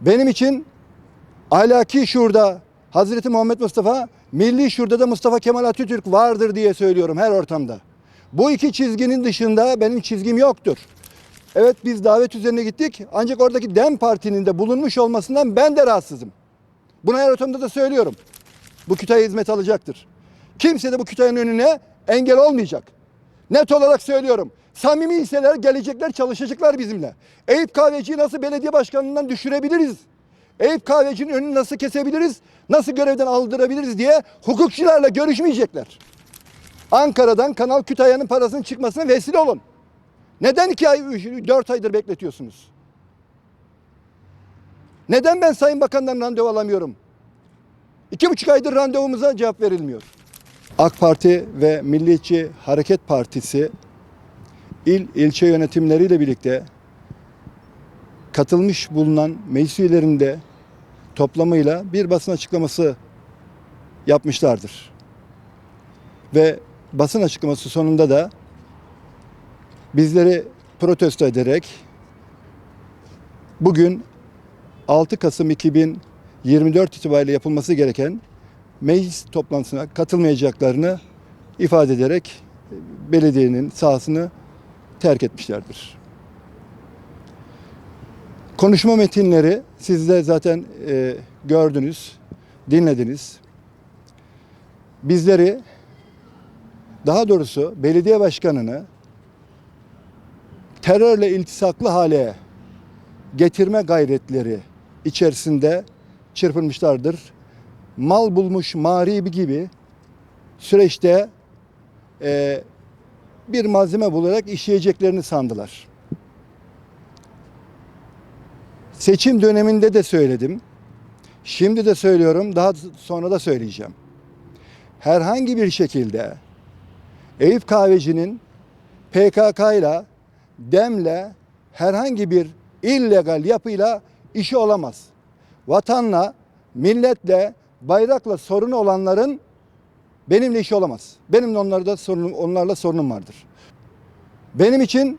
Benim için ahlaki şurada Hazreti Muhammed Mustafa, milli şurada da Mustafa Kemal Atatürk vardır diye söylüyorum her ortamda. Bu iki çizginin dışında benim çizgim yoktur. Evet biz davet üzerine gittik ancak oradaki DEM Parti'nin de bulunmuş olmasından ben de rahatsızım. Bunu her ortamda da söylüyorum. Bu kütahya hizmet alacaktır. Kimse de bu kütahyanın önüne engel olmayacak. Net olarak söylüyorum. Samimi hisseler gelecekler çalışacaklar bizimle. Eyüp Kahveci'yi nasıl belediye başkanlığından düşürebiliriz? Eyüp Kahveci'nin önünü nasıl kesebiliriz? Nasıl görevden aldırabiliriz diye hukukçularla görüşmeyecekler. Ankara'dan Kanal Kütahya'nın parasının çıkmasına vesile olun. Neden iki ay, dört aydır bekletiyorsunuz? Neden ben Sayın Bakan'dan randevu alamıyorum? İki buçuk aydır randevumuza cevap verilmiyor. AK Parti ve Milliyetçi Hareket Partisi il ilçe yönetimleriyle birlikte katılmış bulunan meclis üyelerinde toplamıyla bir basın açıklaması yapmışlardır. Ve basın açıklaması sonunda da bizleri protesto ederek bugün 6 Kasım 2024 itibariyle yapılması gereken meclis toplantısına katılmayacaklarını ifade ederek belediyenin sahasını terk etmişlerdir. Konuşma metinleri siz de zaten e, gördünüz, dinlediniz. Bizleri daha doğrusu belediye başkanını terörle iltisaklı hale getirme gayretleri içerisinde çırpınmışlardır. Mal bulmuş mağribi gibi süreçte e, bir malzeme bularak işleyeceklerini sandılar. Seçim döneminde de söyledim. Şimdi de söylüyorum, daha sonra da söyleyeceğim. Herhangi bir şekilde Eyüp Kahveci'nin PKK ile DEM'le herhangi bir illegal yapıyla işi olamaz. Vatanla, milletle, bayrakla sorunu olanların benimle işi olamaz. Benim de onlarda sorunum, onlarla sorunum vardır. Benim için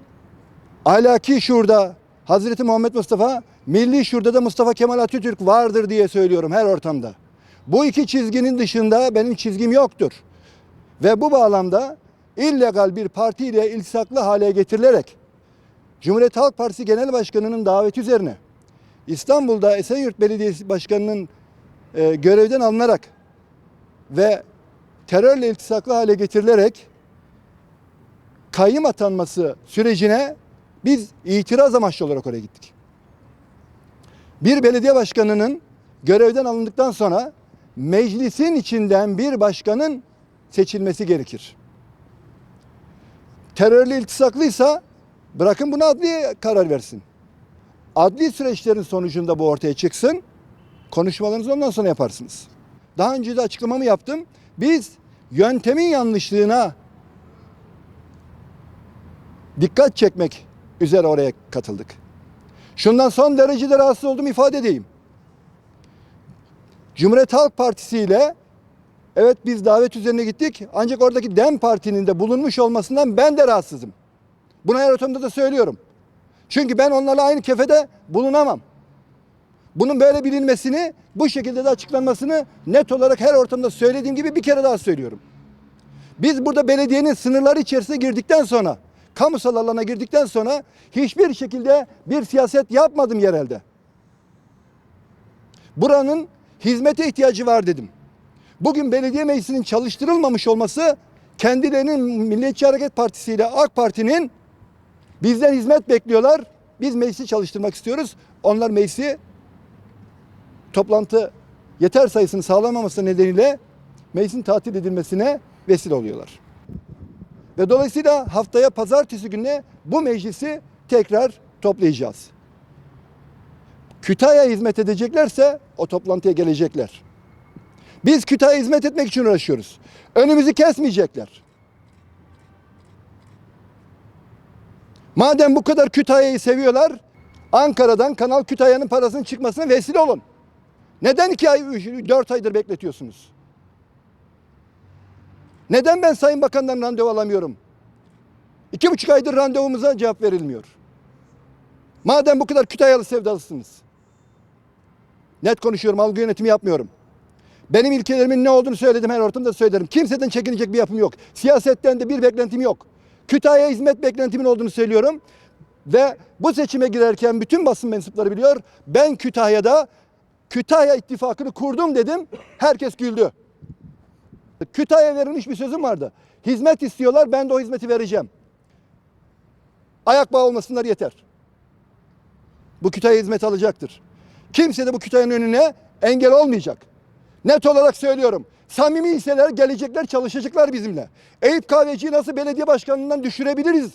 ahlaki şurada Hazreti Muhammed Mustafa, milli şurada da Mustafa Kemal Atatürk vardır diye söylüyorum her ortamda. Bu iki çizginin dışında benim çizgim yoktur. Ve bu bağlamda illegal bir partiyle iltisaklı hale getirilerek Cumhuriyet Halk Partisi Genel Başkanı'nın daveti üzerine İstanbul'da Esenyurt Belediyesi Başkanı'nın e, görevden alınarak ve terörle iltisaklı hale getirilerek kayyım atanması sürecine biz itiraz amaçlı olarak oraya gittik. Bir belediye başkanının görevden alındıktan sonra meclisin içinden bir başkanın seçilmesi gerekir. Terörle iltisaklıysa bırakın bunu adliye karar versin. Adli süreçlerin sonucunda bu ortaya çıksın. Konuşmalarınızı ondan sonra yaparsınız. Daha önce de açıklamamı yaptım. Biz yöntemin yanlışlığına dikkat çekmek üzere oraya katıldık. Şundan son derecede rahatsız olduğumu ifade edeyim. Cumhuriyet Halk Partisi ile evet biz davet üzerine gittik ancak oradaki DEM Parti'nin de bulunmuş olmasından ben de rahatsızım. Bunu her ortamda da söylüyorum. Çünkü ben onlarla aynı kefede bulunamam. Bunun böyle bilinmesini, bu şekilde de açıklanmasını net olarak her ortamda söylediğim gibi bir kere daha söylüyorum. Biz burada belediyenin sınırları içerisine girdikten sonra, kamusal alana girdikten sonra hiçbir şekilde bir siyaset yapmadım yerelde. Buranın hizmete ihtiyacı var dedim. Bugün belediye meclisinin çalıştırılmamış olması kendilerinin Milliyetçi Hareket Partisi ile AK Parti'nin bizden hizmet bekliyorlar. Biz meclisi çalıştırmak istiyoruz. Onlar meclisi toplantı yeter sayısını sağlamaması nedeniyle meclisin tatil edilmesine vesile oluyorlar. Ve dolayısıyla haftaya pazartesi gününe bu meclisi tekrar toplayacağız. Kütahya hizmet edeceklerse o toplantıya gelecekler. Biz Kütahya hizmet etmek için uğraşıyoruz. Önümüzü kesmeyecekler. Madem bu kadar Kütahya'yı seviyorlar, Ankara'dan Kanal Kütahya'nın parasının çıkmasına vesile olun. Neden iki ay, dört aydır bekletiyorsunuz? Neden ben Sayın Bakan'dan randevu alamıyorum? İki buçuk aydır randevumuza cevap verilmiyor. Madem bu kadar Kütahyalı sevdalısınız. Net konuşuyorum, algı yönetimi yapmıyorum. Benim ilkelerimin ne olduğunu söyledim her ortamda söylerim. Kimseden çekinecek bir yapım yok. Siyasetten de bir beklentim yok. Kütahya'ya hizmet beklentimin olduğunu söylüyorum. Ve bu seçime girerken bütün basın mensupları biliyor. Ben Kütahya'da Kütahya ittifakını kurdum dedim. Herkes güldü. Kütahya verilmiş bir sözüm vardı. Hizmet istiyorlar ben de o hizmeti vereceğim. Ayak bağı olmasınlar yeter. Bu Kütahya hizmet alacaktır. Kimse de bu Kütahya'nın önüne engel olmayacak. Net olarak söylüyorum. Samimi hisseler gelecekler çalışacaklar bizimle. Eyüp Kahveci'yi nasıl belediye başkanlığından düşürebiliriz?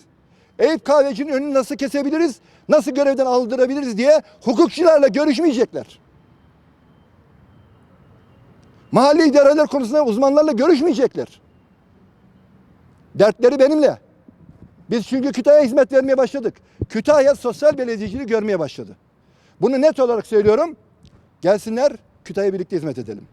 Eyüp Kahveci'nin önünü nasıl kesebiliriz? Nasıl görevden aldırabiliriz diye hukukçularla görüşmeyecekler. Mahalle idareler konusunda uzmanlarla görüşmeyecekler. Dertleri benimle. Biz çünkü Kütahya hizmet vermeye başladık. Kütahya sosyal belediyeciliği görmeye başladı. Bunu net olarak söylüyorum. Gelsinler Kütahya birlikte hizmet edelim.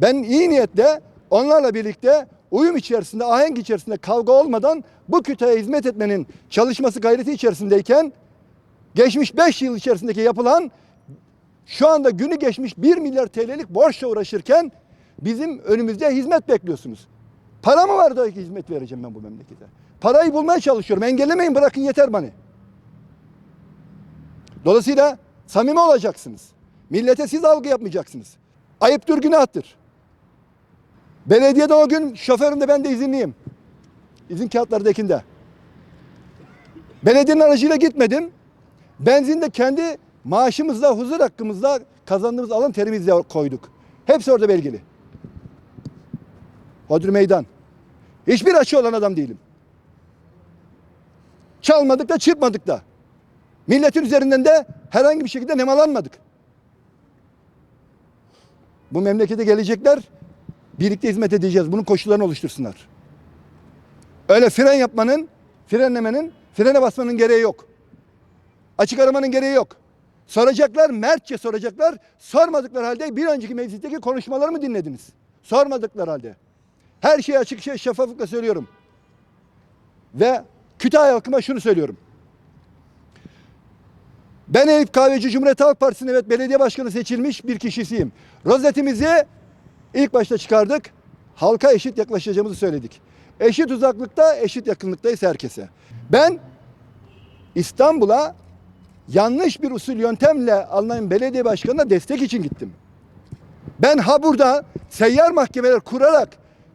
Ben iyi niyetle onlarla birlikte uyum içerisinde, ahenk içerisinde kavga olmadan bu Kütahya'ya hizmet etmenin çalışması gayreti içerisindeyken geçmiş 5 yıl içerisindeki yapılan şu anda günü geçmiş 1 milyar TL'lik borçla uğraşırken bizim önümüzde hizmet bekliyorsunuz. Para mı var da hizmet vereceğim ben bu memlekete? Parayı bulmaya çalışıyorum. Engellemeyin bırakın yeter bana. Dolayısıyla samimi olacaksınız. Millete siz algı yapmayacaksınız. Ayıptır günahtır. Belediyede o gün şoförüm de ben de izinliyim. İzin kağıtları da ekinde. Belediyenin aracıyla gitmedim. Benzin de kendi maaşımızla, huzur hakkımızla kazandığımız alın terimizle koyduk. Hepsi orada belgeli. Hodri meydan. Hiçbir açı olan adam değilim. Çalmadık da çırpmadık da. Milletin üzerinden de herhangi bir şekilde nemalanmadık. Bu memlekete gelecekler, birlikte hizmet edeceğiz. Bunun koşullarını oluştursunlar. Öyle fren yapmanın, frenlemenin, frene basmanın gereği yok. Açık aramanın gereği yok. Soracaklar, mertçe soracaklar. Sormadıkları halde bir önceki meclisteki konuşmalarımı dinlediniz. Sormadıkları halde. Her şeyi açık şey, şeffaflıkla söylüyorum. Ve Kütahya halkıma şunu söylüyorum. Ben Eyüp Kahveci Cumhuriyet Halk Partisi'nin evet belediye başkanı seçilmiş bir kişisiyim. Rozetimizi ilk başta çıkardık. Halka eşit yaklaşacağımızı söyledik. Eşit uzaklıkta, eşit yakınlıktayız herkese. Ben İstanbul'a yanlış bir usul yöntemle alınan belediye başkanına destek için gittim. Ben ha burada seyyar mahkemeler kurarak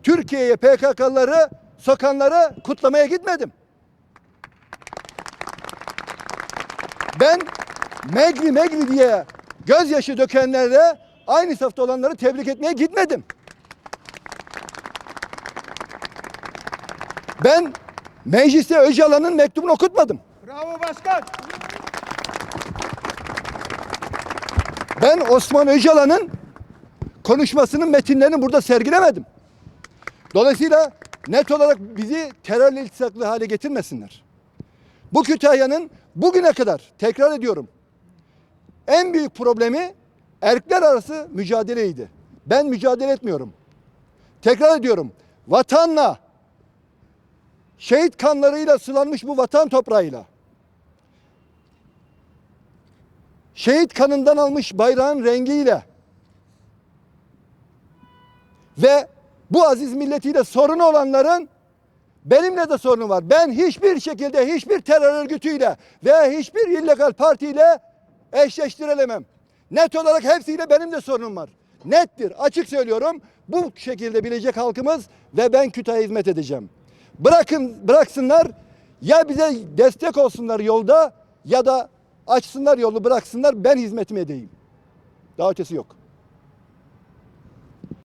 Türkiye'ye PKK'ları sokanları kutlamaya gitmedim. Ben Megri Megri diye gözyaşı dökenlerle aynı safta olanları tebrik etmeye gitmedim. Ben mecliste Öcalan'ın mektubunu okutmadım. Bravo başkan. Ben Osman Öcalan'ın konuşmasının metinlerini burada sergilemedim. Dolayısıyla net olarak bizi terörle iltisaklı hale getirmesinler. Bu Kütahya'nın bugüne kadar tekrar ediyorum en büyük problemi erkekler arası mücadeleydi. Ben mücadele etmiyorum. Tekrar ediyorum. Vatanla şehit kanlarıyla sulanmış bu vatan toprağıyla şehit kanından almış bayrağın rengiyle ve bu aziz milletiyle sorunu olanların benimle de sorunu var. Ben hiçbir şekilde hiçbir terör örgütüyle veya hiçbir illegal partiyle eşleştirilemem. Net olarak hepsiyle benim de sorunum var. Nettir. Açık söylüyorum. Bu şekilde bilecek halkımız ve ben Kütahya'ya hizmet edeceğim. Bırakın bıraksınlar ya bize destek olsunlar yolda ya da açsınlar yolu bıraksınlar ben hizmetimi edeyim. Daha ötesi yok.